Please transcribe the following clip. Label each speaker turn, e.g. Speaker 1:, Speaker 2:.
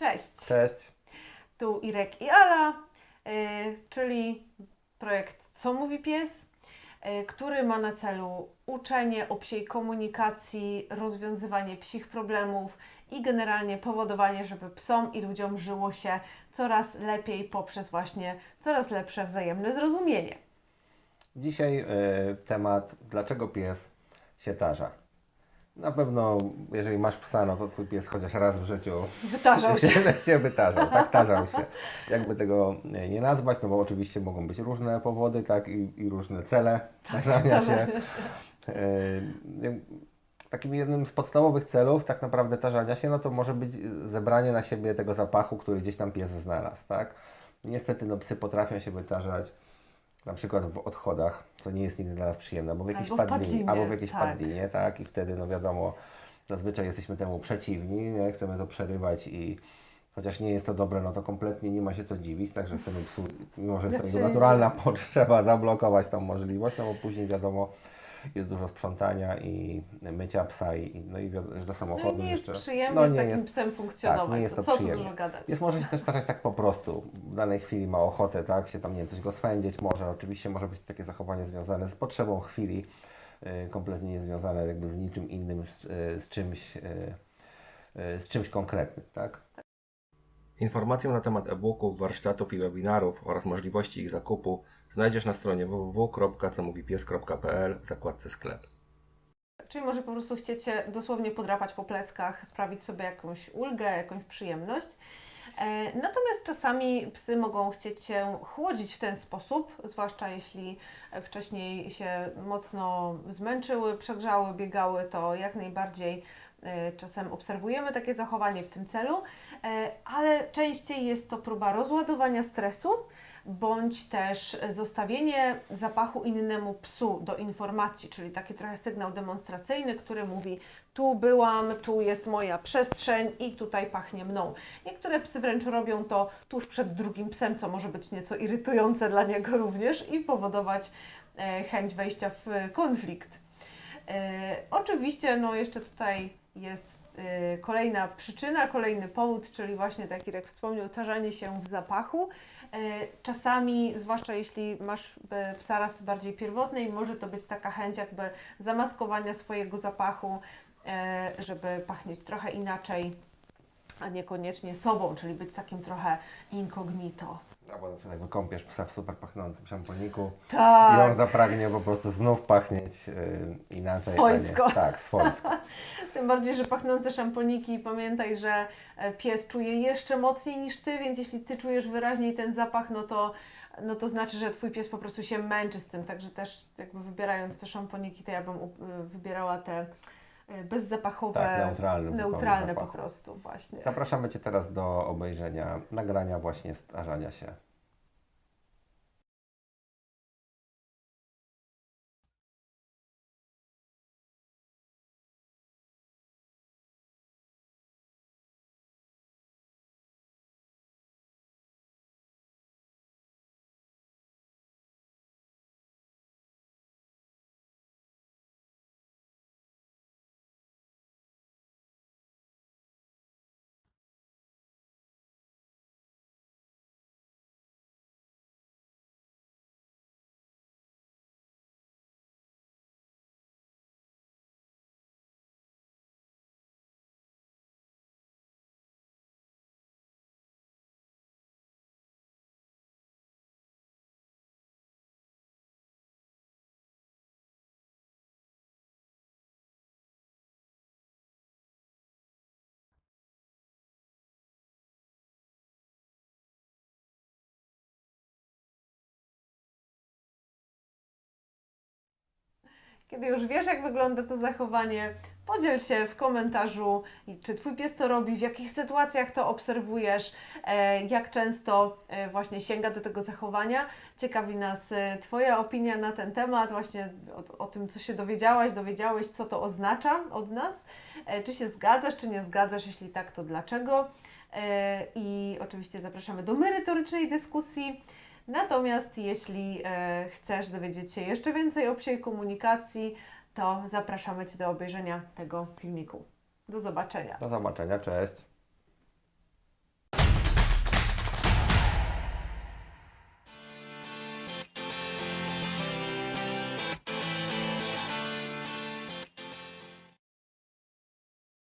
Speaker 1: Cześć!
Speaker 2: Cześć.
Speaker 1: Tu Irek i Ala, y, czyli projekt Co mówi pies, y, który ma na celu uczenie o psiej komunikacji, rozwiązywanie psich problemów i generalnie powodowanie, żeby psom i ludziom żyło się coraz lepiej poprzez właśnie coraz lepsze wzajemne zrozumienie.
Speaker 2: Dzisiaj y, temat, dlaczego pies się tarza. Na pewno, jeżeli masz psa, no to twój pies chociaż raz w życiu
Speaker 1: Wytarzał się.
Speaker 2: się, się wytarzał, tak, tarzał się. Jakby tego e, nie nazwać, no bo oczywiście mogą być różne powody, tak, i, i różne cele tarzania się. E, Takim jednym z podstawowych celów tak naprawdę tarzania się, no to może być zebranie na siebie tego zapachu, który gdzieś tam pies znalazł, tak? Niestety no, psy potrafią się wytarzać na przykład w odchodach, co nie jest nigdy dla nas przyjemne, albo w jakiejś
Speaker 1: Albo
Speaker 2: padlinie,
Speaker 1: padlinie,
Speaker 2: albo w jakiejś
Speaker 1: tak.
Speaker 2: padlinie, tak? I wtedy no wiadomo, zazwyczaj jesteśmy temu przeciwni, nie? chcemy to przerywać i chociaż nie jest to dobre, no to kompletnie nie ma się co dziwić, także chcemy psu, mimo że jest to
Speaker 1: Znaczy,
Speaker 2: naturalna potrzeba, zablokować tą możliwość, no bo później wiadomo, jest dużo sprzątania i mycia psa i, no i do
Speaker 1: No
Speaker 2: samochodu
Speaker 1: i nie jest
Speaker 2: jeszcze.
Speaker 1: przyjemnie
Speaker 2: No
Speaker 1: z
Speaker 2: nie
Speaker 1: takim
Speaker 2: jest.
Speaker 1: psem funkcjonować.
Speaker 2: Tak, nie jest
Speaker 1: to co tu
Speaker 2: przyjemnie.
Speaker 1: dużo gadać?
Speaker 2: Jest może się też tarzać tak po prostu. W danej chwili ma ochotę, tak? Się tam, nie coś go swędzić może. Oczywiście może być takie zachowanie związane z potrzebą chwili, y, kompletnie niezwiązane jakby z niczym innym, z, y, z czymś, y, z czymś konkretnym, tak?
Speaker 3: Informacje na temat e-booków, warsztatów i webinarów oraz możliwości ich zakupu znajdziesz na stronie www.comówiepies.pl w zakładce sklep.
Speaker 1: Czyli może po prostu chcecie dosłownie podrapać po pleckach, sprawić sobie jakąś ulgę, jakąś przyjemność. E, Natomiast czasami psy mogą chcieć się chłodzić w ten sposób, zwłaszcza jeśli wcześniej się mocno zmęczyły, przegrzały, biegały, to jak najbardziej czasem obserwujemy takie zachowanie w tym celu, E, ale częściej jest to próba rozładowania stresu, bądź też zostawienie zapachu innemu psu do informacji, czyli taki trochę sygnał demonstracyjny, który mówi tu byłam, tu jest moja przestrzeń i tutaj pachnie mną. Niektóre psy wręcz robią to tuż przed drugim psem, co może być nieco irytujące dla niego również i powodować e, chęć wejścia w konflikt. E, oczywiście, no jeszcze tutaj jest e, kolejna przyczyna, kolejny powód, czyli właśnie tak jak wspomniał, tarzanie się w zapachu. E, Czasami, zwłaszcza jeśli masz e, psa rasy bardziej pierwotnej, może to być taka chęć jakby zamaskowania swojego zapachu, żeby pachnieć trochę inaczej, a niekoniecznie sobą, czyli być takim trochę incognito.
Speaker 2: Albo na przykład jak wykąpiesz psa w super pachnącym szamponiku i
Speaker 1: Tak.
Speaker 2: on zapragnie po prostu znów pachnieć y, inaczej. a
Speaker 1: Swojsko.
Speaker 2: Tak, swojsko.
Speaker 1: Tym bardziej, że pachnące szamponiki, pamiętaj, że e, pies czuje jeszcze mocniej niż ty, więc jeśli ty czujesz wyraźniej ten zapach, no to, no to znaczy, że twój pies po prostu się męczy z tym. Także też jakby wybierając te szamponiki, to ja bym u- y, wybierała te bezzapachowe,
Speaker 2: Tak, neutralne.
Speaker 1: neutralne po prostu właśnie.
Speaker 2: Zapraszamy Cię teraz do obejrzenia nagrania właśnie starzania się.
Speaker 1: Kiedy już wiesz, jak wygląda to zachowanie, podziel się w komentarzu, czy Twój pies to robi, w jakich sytuacjach to obserwujesz, e, jak często e, właśnie sięga do tego zachowania. Ciekawi nas e, Twoja opinia na ten temat, właśnie o, o tym, co się dowiedziałaś, dowiedziałeś, co to oznacza od nas. Czy się zgadzasz, czy nie zgadzasz, jeśli tak, to dlaczego? I oczywiście zapraszamy do merytorycznej dyskusji. Natomiast jeśli e, chcesz dowiedzieć się jeszcze więcej o psiej komunikacji, to zapraszamy Cię do obejrzenia tego filmiku. Do zobaczenia.
Speaker 2: Do zobaczenia, cześć.